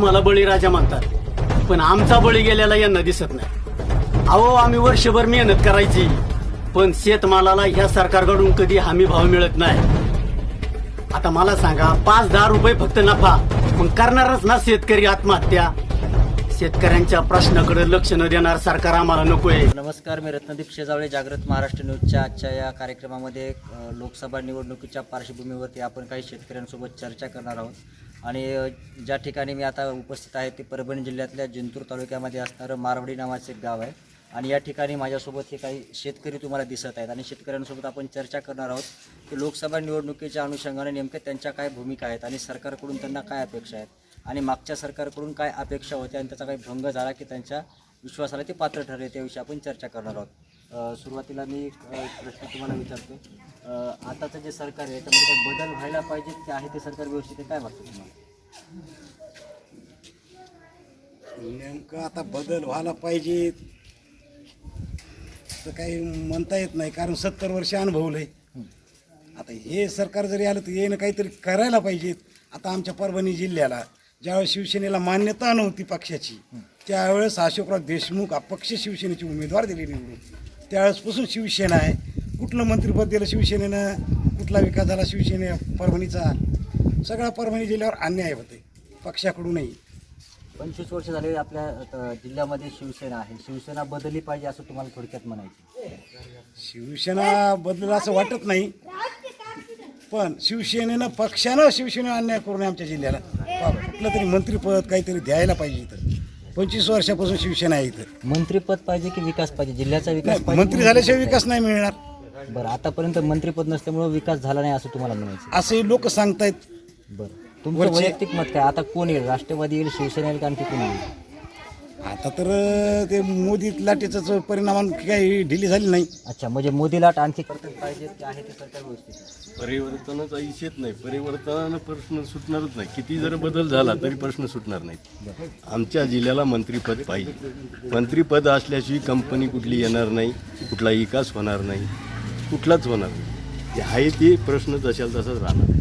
आम्हाला बळीराजा म्हणतात पण आमचा बळी गेलेला यांना दिसत नाही. अहो आम्ही वर्षभर मेहनत करायची पण शेतमालाला ह्या सरकारकडून कधी हमी भाव मिळत नाही. आता मला सांगा पाच दहा रुपये फक्त नफा पण करणारच ना शेतकरी आत्महत्या? शेतकऱ्यांच्या प्रश्नाकडे लक्ष न देणार सरकार आम्हाला नकोय. नमस्कार मी रत्नदीप शेजावळे जागृत महाराष्ट्र न्यूजच्या आजच्या या कार्यक्रमामध्ये लोकसभा निवडणुकीच्या पार्श्वभूमीवरती आपण काही शेतकऱ्यांसोबत चर्चा करणार आहोत. आणि ज्या ठिकाणी मी आता उपस्थित आहे ते परभणी जिल्ह्यातल्या जिंतूर तालुक्यामध्ये असणारं मारवडी नावाचं एक गाव आहे. आणि या ठिकाणी माझ्यासोबत हे काही शेतकरी तुम्हाला दिसत आहेत आणि शेतकऱ्यांसोबत आपण चर्चा करणार आहोत की लोकसभा निवडणुकीच्या अनुषंगाने नेमक्या त्यांच्या काय भूमिका आहेत आणि सरकारकडून त्यांना काय अपेक्षा आहेत आणि मागच्या सरकारकडून काय अपेक्षा होत्या आणि त्याचा काही भंग झाला की त्यांच्या विश्वासाला ते पात्र ठरले त्याविषयी आपण चर्चा करणार आहोत. सुरुवातीला मी एक प्रश्न तुम्हाला विचारतो आताचं जे सरकार आहे त्यामध्ये काही बदल व्हायला पाहिजेत की आहे ते सरकार व्यवस्थित आहे? काय वाटतं तुम्हाला? नेमकं आता बदल व्हायला पाहिजे तर काही म्हणता येत नाही कारण सत्तर वर्ष अनुभवलंय. आता हे सरकार जरी आलं तर येणं काहीतरी करायला पाहिजे आता आमच्या परभणी जिल्ह्याला ज्यावेळेस शिवसेनेला मान्यता नव्हती पक्षाची त्यावेळेस अशोकराव देशमुख अपक्ष शिवसेनेचे उमेदवार दिले निवडून. त्यावेळेसपासून शिवसेना आहे. कुठलं मंत्रिपद दिलं शिवसेनेनं कुठला विकास झाला शिवसेने परभणीचा. सगळा परभणी जिल्ह्यावर अन्याय होते पक्षाकडूनही. पंचवीस वर्ष झाले आपल्या जिल्ह्यामध्ये शिवसेना आहे. शिवसेना बदलली पाहिजे असं तुम्हाला थोडक्यात म्हणायचं शिवसेना बदलेल असं वाटत नाही. पण शिवसेनेनं पक्षानं शिवसेना अन्याय करू नये आमच्या जिल्ह्याला. कुठलं तरी मंत्रीपद काहीतरी द्यायला पाहिजे इथं. पंचवीस वर्षापासून शिवसेना आहे इथं. मंत्रीपद पाहिजे की विकास पाहिजे? जिल्ह्याचा विकास नाही, पाहिजे मंत्री झाल्याशिवाय विकास नाही मिळणार. बरं आतापर्यंत मंत्रीपद नसल्यामुळे विकास झाला नाही असं तुम्हाला म्हणायचं असंही लोक सांगतायत. बरं तुमचं वरचे- वैयक्तिक मत काय? आता कोण येईल? राष्ट्रवादी येईल शिवसेना येईल का आणखी कोण येईल? आता तर ते मोदी लाटेचा परिणाम काही ढिली झाली नाही. अच्छा म्हणजे मोदी लाट आणखी करतात पाहिजे आहे ते सरकार व्यवस्थित? परिवर्तनाचा इशेच नाही. परिवर्तनानं प्रश्न सुटणारच नाही. किती जर बदल झाला तरी प्रश्न सुटणार नाहीत. आमच्या जिल्ह्याला मंत्रीपद पाहिजे. मंत्रीपद असल्याशिवाय कंपनी कुठली येणार नाही कुठला विकास होणार नाही कुठलाच होणार नाही. जे आहे ते प्रश्न जशाला तसाच राहणार.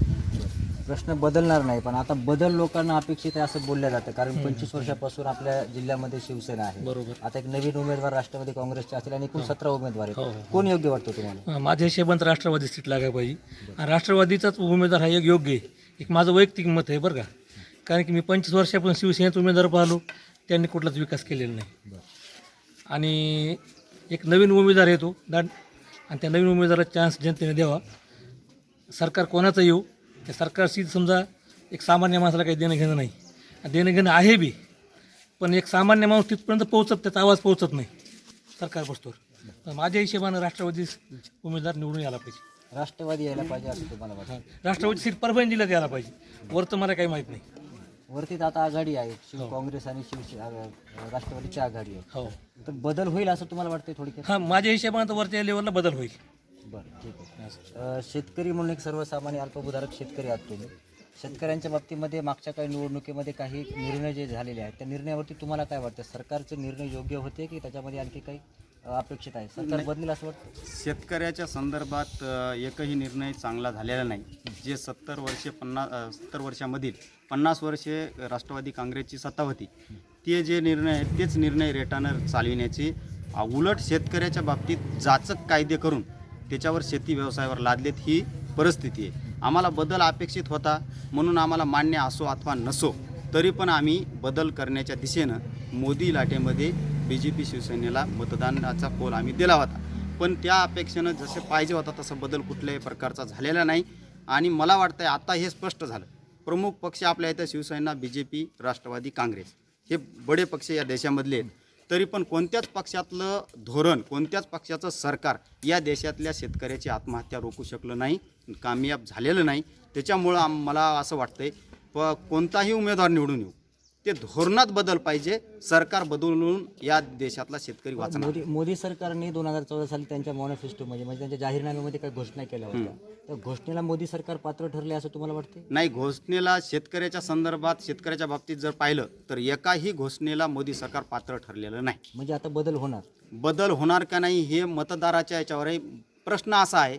प्रश्न बदलणार नाही पण आता बदल लोकांना अपेक्षित आहे असं बोललं जातं. कारण पंचवीस वर्षापासून आपल्या जिल्ह्यामध्ये शिवसेना आहे. बरोबर. आता एक नवीन उमेदवार राष्ट्रवादी काँग्रेसचे असतील आणि एकूण सतरा उमेदवार आहेत. कोण योग्य वाटतं तुम्हाला? माझ्या हिशेबानं राष्ट्रवादी सीट लागायला पाहिजे आणि राष्ट्रवादीचाच उमेदवार हा एक योग्य आहे. एक माझं वैयक्तिक मत आहे बरं का. कारण की मी पंचवीस वर्षापासून शिवसेनेत उमेदवार पाहिलो. त्यांनी कुठलाच विकास केलेला नाही. आणि एक नवीन उमेदवार येतो दाट आणि त्या नवीन उमेदवाराला चान्स जनतेने द्यावा. सरकार कोणाचं येऊ? त्या सरकारशी समजा एक सामान्य माणसाला काही देणं घेणं नाही. देणं घेणं आहे बी पण एक सामान्य माणूस तिथपर्यंत पोहोचत त्याचा आवाज पोहोचत नाही सरकार बसतोवर. तर माझ्या हिशेबानं राष्ट्रवादी उमेदवार निवडून यायला पाहिजे. राष्ट्रवादी यायला पाहिजे असं तुम्हाला वाटतं? राष्ट्रवादी सीट परभणी जिल्ह्यात यायला पाहिजे. वर तर मला काही माहीत नाही. वरतीच आता आघाडी आहे. शिव काँग्रेस आणि शिवसेना राष्ट्रवादीची आघाडी आहे हो. तर बदल होईल असं तुम्हाला वाटतंय थोडक्यात? हां माझ्या हिशेबानं तर वरच्या लेवलला बदल होईल. बरं ठीक आहे. अ, शेतकरी म्हणून एक सर्वसामान्य अल्पभूधारक शेतकरी आहात तुम्ही. शेतकऱ्यांच्या बाबतीमध्ये मागच्या काही निवडणुकीमध्ये काही निर्णय जे झालेले आहेत त्या निर्णयावरती तुम्हाला काय वाटतं? सरकारचे निर्णय योग्य होते की त्याच्यामध्ये आणखी काही अ, अपेक्षित आहे? सरकार बदलेल असं वाटतं? शेतकऱ्याच्या संदर्भात अ, एकही निर्णय चांगला झालेला नाही. जे सत्तर वर्षे पन्नास सत्तर वर्षामधील पन्नास वर्षे राष्ट्रवादी काँग्रेसची सत्ता होती ते जे निर्णय आहेत तेच निर्णय रेटानं चालविण्याची अ, उलट शेतकऱ्याच्या बाबतीत जाचक कायदे करून त्याच्यावर शेती व्यवसायावर लादलेत ही परिस्थिती आहे. आम्हाला बदल अपेक्षित होता म्हणून आम्हाला मान्य असो अथवा नसो तरी पण आम्ही बदल करण्याच्या दिशेनं मोदी लाटेमध्ये बी जे पी शिवसेनेला मतदानाचा पोल आम्ही दिला होता. पण त्या अपेक्षेनं जसे पाहिजे होता तसा बदल कुठल्याही प्रकारचा झालेला नाही. आणि मला वाटतं आहे आता हे स्पष्ट झालं. प्रमुख पक्ष आपल्या इथं Shiv Sena B J P Rashtrawadi Congress हे बडे पक्ष या देशामधले आहेत. तरी पण कोणत्याच पक्षातलं धोरण कोणत्याच पक्षाचं सरकार या देशातल्या शेतकऱ्याची आत्महत्या रोखू शकलं नाही कामयाब झालेलं नाही. त्याच्यामुळं आम मला असं वाटतंय प कोणताही उमेदवार निवडून येऊ. ते धोरणात बदल पाहिजे सरकार बदलून या देशातला शेतकरी वाचणार. मोदी मोदी सरकारने दोन हजार चौदा साली त्यांच्या मॉनिफेस्टोमध्ये म्हणजे त्यांच्या जाहीरनाम्यामध्ये काही घोषणा केल्या होत्या. तर घोषणेला मोदी सरकार पात्र ठरले असं तुम्हाला वाटते नाही घोषणेला शेतकऱ्याच्या संदर्भात शेतकऱ्याच्या बाबतीत जर पाहिलं तर एकाही घोषणेला मोदी सरकार पात्र ठरलेलं नाही. म्हणजे आता बदल होणार. बदल होणार का नाही हे मतदाराच्या याच्यावर आहे प्रश्न असा आहे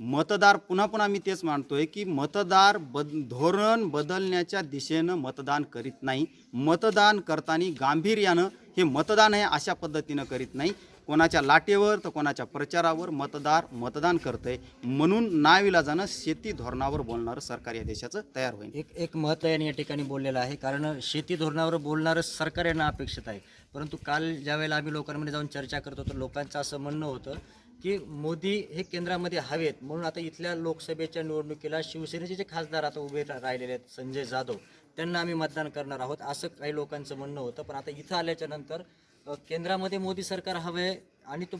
मतदार पुन्हा पुन्हा मी तेच मानतोय की मतदार बद धोरण बदलण्याच्या दिशेनं मतदान करीत नाही. मतदान करताना गांभीर्यानं हे मतदान आहे अशा पद्धतीनं करीत नाही. कोणाच्या लाटेवर तर कोणाच्या प्रचारावर मतदार मतदान करतंय. म्हणून नाविलाजानं शेती धोरणावर बोलणारं सरकार या देशाचं तयार होईल. एक एक महत्त्व याने या ठिकाणी बोललेलं आहे. कारण शेती धोरणावर बोलणारं सरकार यांना अपेक्षित आहे. परंतु काल ज्यावेळेला आम्ही लोकांमध्ये जाऊन चर्चा करत होतो लोकांचं असं म्हणणं होतं की मोदी हे केंद्रामध्ये हवेत. म्हणून आता इथल्या लोकसभेच्या निवडणुकीला शिवसेनेचे जे खासदार आता उभे राहिलेले आहेत संजय जाधव त्यांना आम्ही मतदान करणार आहोत असं काही लोकांचं म्हणणं होतं. पण आता इथं आल्याच्यानंतर केंद्रामध्ये मोदी सरकार हवे आणि तो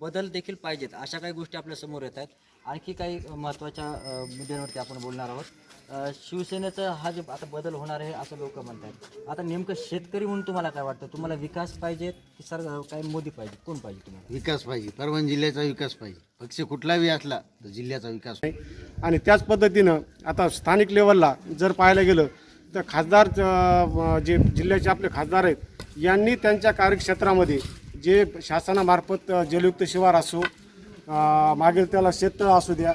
बदल देखील पाहिजेत अशा काही गोष्टी आपल्यासमोर येत आहेत. आणखी काही महत्त्वाच्या मुद्द्यांवरती आपण बोलणार आहोत. शिवसेनेचा हा जे आता बदल होणार आहे असं लोक म्हणतात. आता नेमकं शेतकरी म्हणून तुम्हाला काय वाटतं? तुम्हाला विकास पाहिजेत की सर काय मोदी पाहिजे कोण पाहिजे तुम्हाला? विकास पाहिजे. परभणी जिल्ह्याचा विकास पाहिजे. पक्ष कुठलाही असला तर जिल्ह्याचा विकास पाहिजे. आणि त्याच पद्धतीनं आता स्थानिक लेवलला जर पाहायला गेलं तर खासदार जे जिल्ह्याचे आपले खासदार आहेत यांनी त्यांच्या कार्यक्षेत्रामध्ये जे शासनामार्फत जलयुक्त शिवार असो मागील त्याला शेत असू द्या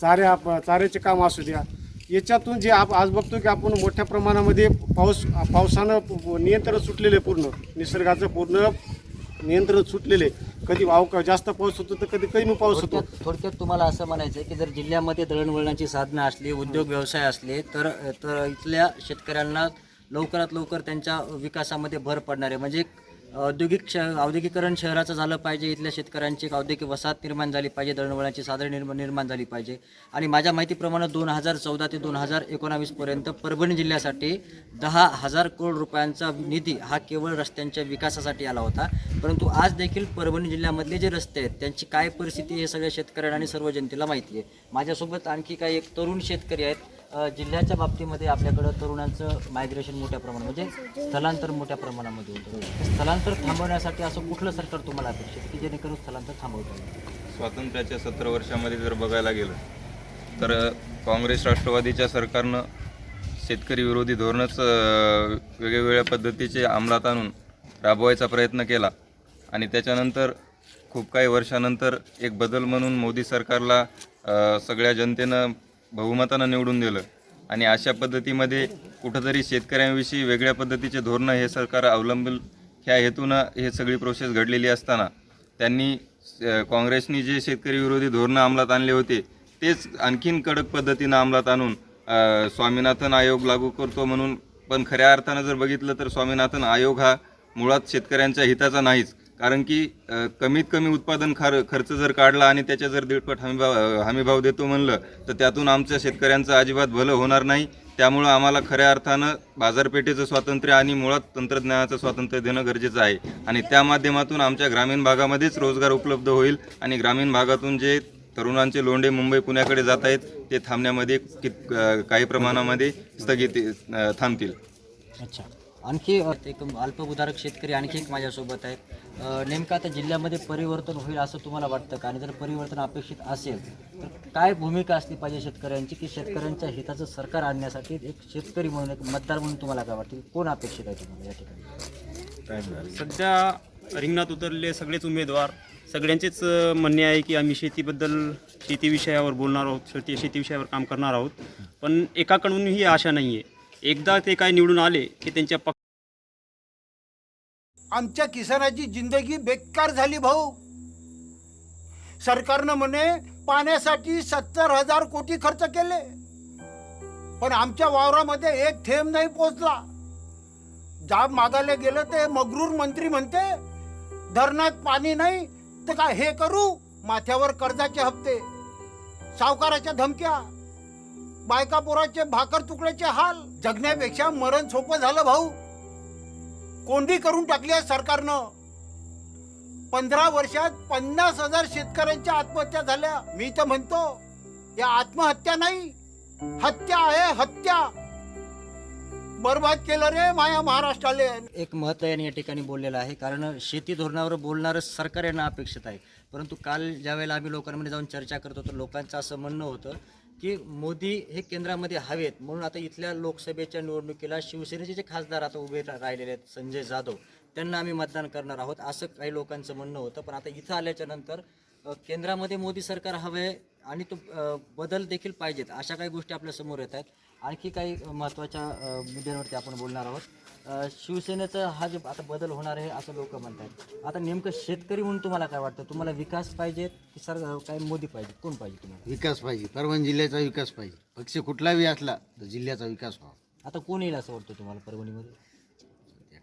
चाऱ्या चाऱ्याचे काम असू द्या याच्यातून जे आप आज बघतो की आपण मोठ्या प्रमाणामध्ये पाऊस पावसानं नियंत्रण सुटलेलं आहे पूर्ण निसर्गाचं पूर्ण नियंत्रण सुटलेले. कधी अवका जास्त पाऊस होतो तर कधी कमी पाऊस होतो. थोडक्यात तुम्हाला असं म्हणायचं आहे की जर जिल्ह्यामध्ये दळणवळणाची साधनं असली उद्योग व्यवसाय असले तर तर इथल्या शेतकऱ्यांना लवकरात लवकर त्यांच्या विकासामध्ये भर पडणार आहे. म्हणजे औद्योगिक श औद्योगिकरण शहराचं झालं पाहिजे. इथल्या शेतकऱ्यांची एक औद्योगिक वसाहत निर्माण झाली पाहिजे. दळणवळणाची साधन निर्माण निर्माण झाली पाहिजे. आणि माझ्या माहितीप्रमाणे दोन हजार चौदा ते दोन हजार एकोणावीसपर्यंत परभणी जिल्ह्यासाठी दहा हजार करोड रुपयांचा निधी हा केवळ रस्त्यांच्या विकासासाठी आला होता. परंतु आज देखील परभणी जिल्ह्यामधले जे रस्ते आहेत त्यांची काय परिस्थिती हे सगळ्या शेतकऱ्यांना आणि सर्व जनतेला माहिती आहे. माझ्यासोबत आणखी काही एक तरुण शेतकरी आहेत. जिल्ह्याच्या बाबतीमध्ये आपल्याकडं तरुणांचं मायग्रेशन मोठ्या प्रमाणात म्हणजे स्थलांतर मोठ्या प्रमाणामध्ये होतं. स्थलांतर थांबवण्यासाठी असं कुठलं सरकार तुम्हाला अपेक्षित की जेणेकरून स्थलांतर थांबवता येईल? स्वातंत्र्याच्या सत्र वर्षामध्ये जर बघायला गेलं तर काँग्रेस राष्ट्रवादीच्या सरकारनं शेतकरी विरोधी धोरणच वेगवेगळ्या पद्धतीचे अंमलात आणून राबवायचा प्रयत्न केला. आणि त्याच्यानंतर खूप काही वर्षानंतर एक बदल म्हणून मोदी सरकारला सगळ्या जनतेनं बहुमतानं निवडून दिलं. आणि अशा पद्धतीमध्ये कुठंतरी शेतकऱ्यांविषयी वेगळ्या पद्धतीचे धोरणं हे सरकार अवलंबून ह्या हेतूनं हे सगळी प्रोसेस घडलेली असताना त्यांनी काँग्रेसनी जे शेतकरी विरोधी धोरणं अंमलात आणले होते तेच आणखीन कडक पद्धतीनं अंमलात आणून स्वामीनाथन आयोग लागू करतो म्हणून पण खऱ्या अर्थानं जर बघितलं तर स्वामीनाथन आयोग हा मुळात शेतकऱ्यांच्या हिताचा नाहीच. कारण की कमीत कमी उत्पादन खर खर्च जर काढला आणि त्याच्या जर दीडपट हमीभाव हमीभाव देतो म्हणलं तर त्यातून आमच्या शेतकऱ्यांचं अजिबात भलं होणार नाही. त्यामुळं आम्हाला खऱ्या अर्थानं बाजारपेठेचं स्वातंत्र्य आणि मुळात तंत्रज्ञानाचं स्वातंत्र्य देणं गरजेचं आहे. आणि त्या माध्यमातून आमच्या ग्रामीण भागामध्येच रोजगार उपलब्ध होईल आणि ग्रामीण भागातून जे तरुणांचे लोंढे मुंबई पुण्याकडे जात आहेत ते थांबण्यामध्ये कित काही प्रमाणामध्ये स्थगिती थांबतील. अच्छा. आणखी एक अल्पभूधारक शेतकरी आणखी एक माझ्यासोबत आहेत. नेमकं आता जिल्ह्यामध्ये परिवर्तन होईल असं तुम्हाला वाटतं का? आणि जर परिवर्तन अपेक्षित असेल तर काय भूमिका असली पाहिजे शेतकऱ्यांची की शेतकऱ्यांच्या हिताचं सरकार आणण्यासाठी एक शेतकरी म्हणून एक मतदार म्हणून तुम्हाला काय वाटतं? कोण अपेक्षित आहे तुम्हाला या ठिकाणी? सध्या रिंगणात उतरले सगळेच उमेदवार. सगळ्यांचेच म्हणणे आहे की आम्ही शेतीबद्दल शेती विषयावर बोलणार आहोत शेती शेती विषयावर काम करणार आहोत. पण एकाकडून ही आशा नाही आहे एकदा ते काय निवडून आले की त्यांच्या पक्ष आमच्या किसानाची जिंदगी बेकार झाली भाऊ. सरकारनं म्हणे पाण्यासाठी सत्तर हजार कोटी खर्च केले. पण आमच्या वावरामध्ये एक थेंब नाही पोचला. जाब मागायला गेलं ते मगरूर मंत्री म्हणते धरणात पाणी नाही तर काय हे करू? माथ्यावर कर्जाचे हप्ते सावकाराच्या धमक्या बायका पोराचे भाकर तुकड्याचे हाल जगण्यापेक्षा मरण सोपं झालं भाऊ. कोंडी करून टाकली आहे सरकारनं. पंधरा वर्षात पन्नास हजार शेतकऱ्यांच्या आत्महत्या झाल्या. मी तर म्हणतो या आत्महत्या नाही हत्या आहे हत्या. बर्बाद केलं रे माया महाराष्ट्राले. एक महत्त्व या ठिकाणी बोललेलं आहे कारण शेती धोरणावर बोलणारं सरकार यांना अपेक्षित आहे. परंतु काल ज्यावेळेला आम्ही लोकांमध्ये जाऊन चर्चा करत होतो लोकांचं असं म्हणणं होतं की मोदी हे केंद्रामध्ये हवेत. म्हणून आता इथल्या लोकसभेच्या निवडणुकीला शिवसेनेचे जे खासदार आता उभे राहिलेले आहेत संजय जाधव त्यांना आम्ही मतदान करणार आहोत असं काही लोकांचं म्हणणं होतं. पण आता इथं आल्याच्यानंतर केंद्रामध्ये मोदी सरकार हवे आणि तो बदल देखील पाहिजेत अशा काही गोष्टी आपल्यासमोर येत आहेत. आणखी काही महत्त्वाच्या मुद्द्यांवरती आपण बोलणार आहोत. शिवसेनेचा हा जे आता बदल होणार आहे असं लोक म्हणतात आता नेमकं शेतकरी म्हणून तुम्हाला काय वाटतं? तुम्हाला विकास पाहिजेत की सर काय मोदी पाहिजे कोण पाहिजे तुम्हाला? विकास पाहिजे. परभणी जिल्ह्याचा विकास पाहिजे. पक्ष कुठलाही असला तर जिल्ह्याचा विकास व्हावा. आता कोण येईल असं वाटतं तुम्हाला परभणीमध्ये?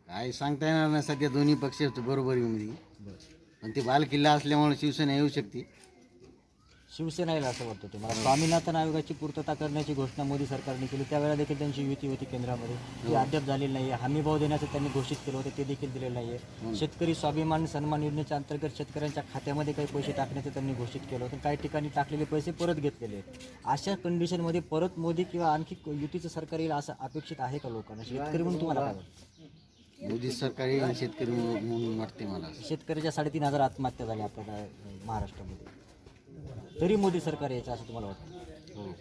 काय सांगता येणार नाही. सध्या दोन्ही पक्ष बरोबरीमध्ये पण ते बाल किल्ला असल्यामुळे शिवसेना येऊ शकते. शिवसेना येईल असं वाटतं तुम्हाला स्वामीनाथन आयोगाची पूर्तता करण्याची घोषणा मोदी सरकारने केली. त्यावेळेला देखील त्यांची युती होती केंद्रामध्ये. ती अद्याप झालेली नाही आहे हमीभाव देण्याचं त्यांनी घोषित केलं होतं ते देखील दिलेलं नाही आहे शेतकरी स्वाभिमान सन्मान योजनेच्या अंतर्गत शेतकऱ्यांच्या खात्यामध्ये काही पैसे टाकण्याचं त्यांनी घोषित केलं होतं. काही ठिकाणी टाकलेले पैसे परत घेतलेले आहेत. अशा कंडिशनमध्ये परत मोदी किंवा आणखी युतीचं सरकार येईल असं अपेक्षित आहे का लोकांना? शेतकरी म्हणून तुम्हाला काय वाटतं? मोदी सरकार शेतकरी म्हणून वाटते मला. शेतकऱ्याच्या साडेतीन हजार आत्महत्या झाल्या आपल्या महाराष्ट्रामध्ये. तरी मोदी सरकार यायचं असं तुम्हाला वाटतं? हो.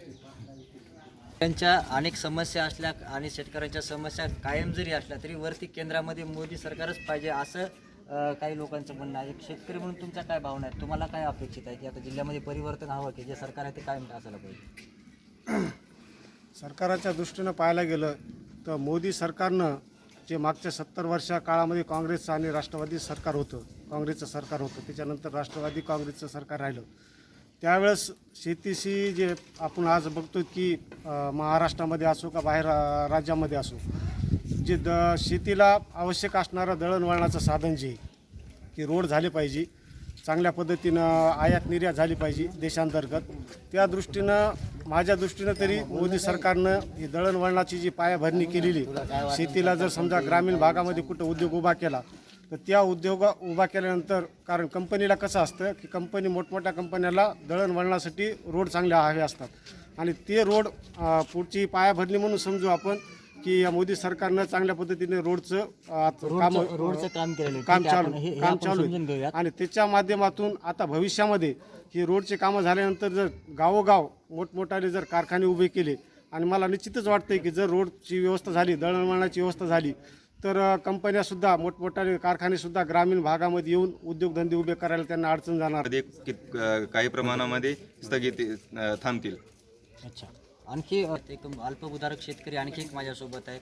त्यांच्या अनेक समस्या असल्या आणि शेतकऱ्यांच्या समस्या कायम जरी असल्या तरी वरती केंद्रामध्ये मोदी सरकारच पाहिजे असं काही लोकांचं म्हणणं आहे. एक शेतकरी म्हणून तुमच्या काय भावना आहेत? तुम्हाला काय अपेक्षित आहे की आता जिल्ह्यामध्ये परिवर्तन हवं की जे सरकार आहे ते कायम असायला पाहिजे? सरकाराच्या दृष्टीनं पाहायला गेलं तर मोदी सरकारनं जे मागच्या सत्तर वर्षा काळामध्ये काँग्रेसचं आणि राष्ट्रवादी सरकार होतं काँग्रेसचं सरकार होतं त्याच्यानंतर राष्ट्रवादी काँग्रेसचं सरकार राहिलं. त्यावेळेस शेतीशी जे आपण आज बघतो की महाराष्ट्रामध्ये असो का बाहेर राज्यामध्ये असो जे द शेतीला आवश्यक असणारं दळणवळणाचं साधन जे की रोड झाले पाहिजे चांगल्या पद्धतीनं आयात निर्यात झाली पाहिजे देशांतर्गत त्या दृष्टीनं माझ्या दृष्टीनं तरी मोदी सरकारनं ही दळणवळणाची जी पायाभरणी केलेली शेतीला जर समजा ग्रामीण भागामध्ये कुठं उद्योग उभा केला तर त्या उद्योग उभा केल्यानंतर कारण कंपनीला कसं असतं की कंपनी मोठमोठ्या कंपन्याला दळणवळणासाठी रोड चांगले हवे असतात. आणि ते रोड पुढची पायाभरणी म्हणून समजू आपण की या मोदी सरकारनं चांगल्या पद्धतीने रोडचं काम रोडचं काम केलेलं. काम चालू काम चालू आणि त्याच्या माध्यमातून आता भविष्यामध्ये ही रोडचे कामं झाल्यानंतर जर गावोगाव मोठमोठाले जर कारखाने उभे केले आणि मला निश्चितच वाटतंय की जर रोडची व्यवस्था झाली दळणवळणाची व्यवस्था झाली तर कंपन्यासुद्धा मोठमोठाले कारखानेसुद्धा ग्रामीण भागामध्ये येऊन उद्योगधंदे उभे करायला त्यांना अडचण जाणार. काही प्रमाणामध्ये स्थगिती थांबतील. अच्छा. आणखी एक अल्पभूधारक शेतकरी आणखी एक माझ्यासोबत आहेत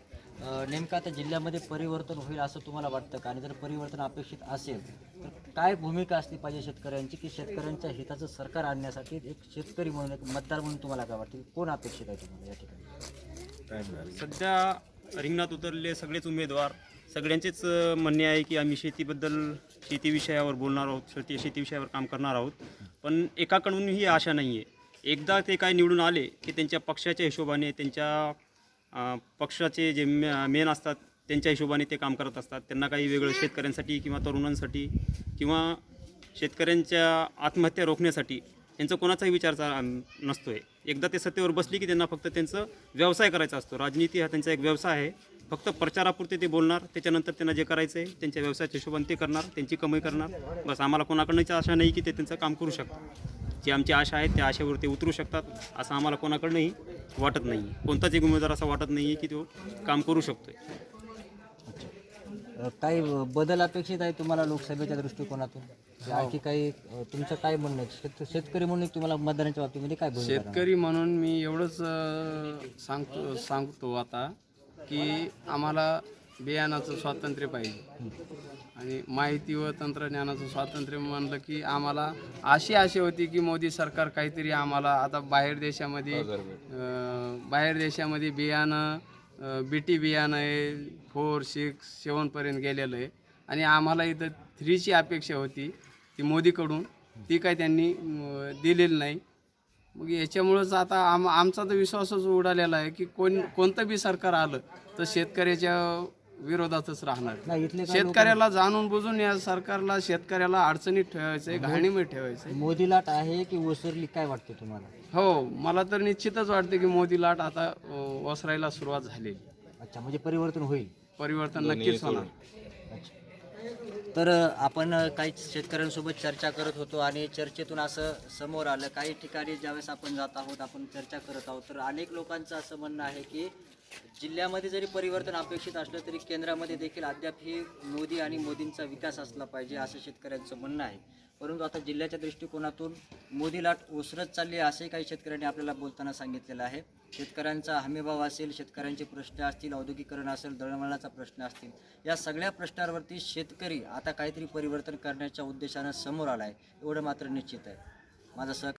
नेमकं आता जिल्ह्यामध्ये परिवर्तन होईल असं तुम्हाला वाटतं का? आणि जर परिवर्तन अपेक्षित असेल तर काय भूमिका असली पाहिजे शेतकऱ्यांची की शेतकऱ्यांच्या हिताचं सरकार आणण्यासाठी एक शेतकरी म्हणून एक मतदार म्हणून तुम्हाला काय वाटतं? कोण अपेक्षित आहे तुम्हाला या ठिकाणी? सध्या रिंगणात उतरले सगळेच उमेदवार. सगळ्यांचेच म्हणणे आहे की आम्ही शेतीबद्दल शेती विषयावर बोलणार आहोत शेती शेती विषयावर काम करणार आहोत. पण एकाकडून ही आशा नाही आहे. एकदा ते काय निवडून आले की त्यांच्या पक्षाच्या हिशोबाने त्यांच्या पक्षाचे जे मेन असतात त्यांच्या हिशोबाने ते काम करत असतात. त्यांना काही वेगळं शेतकऱ्यांसाठी किंवा तरुणांसाठी किंवा शेतकऱ्यांच्या आत्महत्या रोखण्यासाठी त्यांचा कोणाचाही विचार चा- आहे एकदा ते सत्तेवर बसली की त्यांना फक्त त्यांचं व्यवसाय करायचा असतो. राजनीती हा त्यांचा एक व्यवसाय आहे. फक्त प्रचारापुरते ते बोलणार त्याच्यानंतर त्यांना जे करायचं आहे त्यांच्या व्यवसायाच्या हिशोबाने ते करणार त्यांची कमाई करणार. बस आम्हाला कोणाकडनंच आशा नाही की ते त्यांचं काम करू शकतात. जी आमची आशा आहे त्या आशेवर ते उतरू शकतात असं आम्हाला कोणाकडनंही वाटत नाही. कोणताच एक उमेदवार असा वाटत नाही आहे की तो काम करू शकतो आहे काही बदल अपेक्षित आहे तुम्हाला लोकसभेच्या दृष्टिकोनातून? की आणखी काही अ, तुमचं काय म्हणणं आहे? शेत शेतकरी म्हणून एक तुम्हाला मतदानाच्या बाबतीमध्ये काय शेतकरी म्हणून मी एवढंच सांगतो सांगतो आता की आम्हाला बियाणाचं स्वातंत्र्य पाहिजे. आणि माहिती व तंत्रज्ञानाचं स्वातंत्र्य म्हणलं की आम्हाला अशी आशा होती की मोदी सरकार काहीतरी आम्हाला आता बाहेर देशामध्ये बाहेर देशामध्ये बियाणं बी टी बियाणं आहे फोर सिक्स सेवनपर्यंत गेलेलं आहे. आणि आम्हाला इथं थ्रीची अपेक्षा होती. ती मोदीकडून ती काय त्यांनी दिलेली नाही. मग याच्यामुळंच आता आम आमचा तर विश्वासच उडालेला आहे की कोण कोणतं बी सरकार आलं तर शेतकऱ्याच्या विरोधातच राहणार. शेतकऱ्याला जाणून बुजून या सरकारला शेतकऱ्याला अडचणीत ठेवायचं आहे घाणीमध्ये ठेवायचं. आहे मोदी लाट आहे की ओसरली काय वाटतं तुम्हाला? हो मला तर निश्चितच वाटते की मोदी लाट आता ओसरायला सुरुवात झालेली. अच्छा म्हणजे परिवर्तन होईल. परिवर्तन नक्कीच होणार. तर आपण काही शेतकऱ्यांसोबत चर्चा करत होतो आणि चर्चेतून असं समोर आलं. काही ठिकाणी ज्यावेळेस आपण जात आहोत आपण चर्चा करत आहोत. तर अनेक लोकांचं असं म्हणणं आहे की जिल्ह्यामध्ये जरी परिवर्तन अपेक्षित असलं तरी केंद्रामध्ये देखील अद्याप हे मोदी आणि मोदींचा विकास असला पाहिजे असं शेतकऱ्यांचं म्हणणं आहे. परंतु आता जिल्ह्याच्या दृष्टिकोनातून मोदी लाट ओसरत चालली आहे असे काही शेतकऱ्यांनी आपल्याला बोलताना सांगितलेलं आहे. शेतकऱ्यांचा हमीभाव असेल शेतकऱ्यांचे प्रश्न असतील औद्योगिकरण असेल दळणवळणाचा प्रश्न असतील या सगळ्या प्रश्नांवरती शेतकरी आता काहीतरी परिवर्तन करण्याच्या उद्देशानं समोर आला आहे एवढं मात्र निश्चित आहे. माझा सह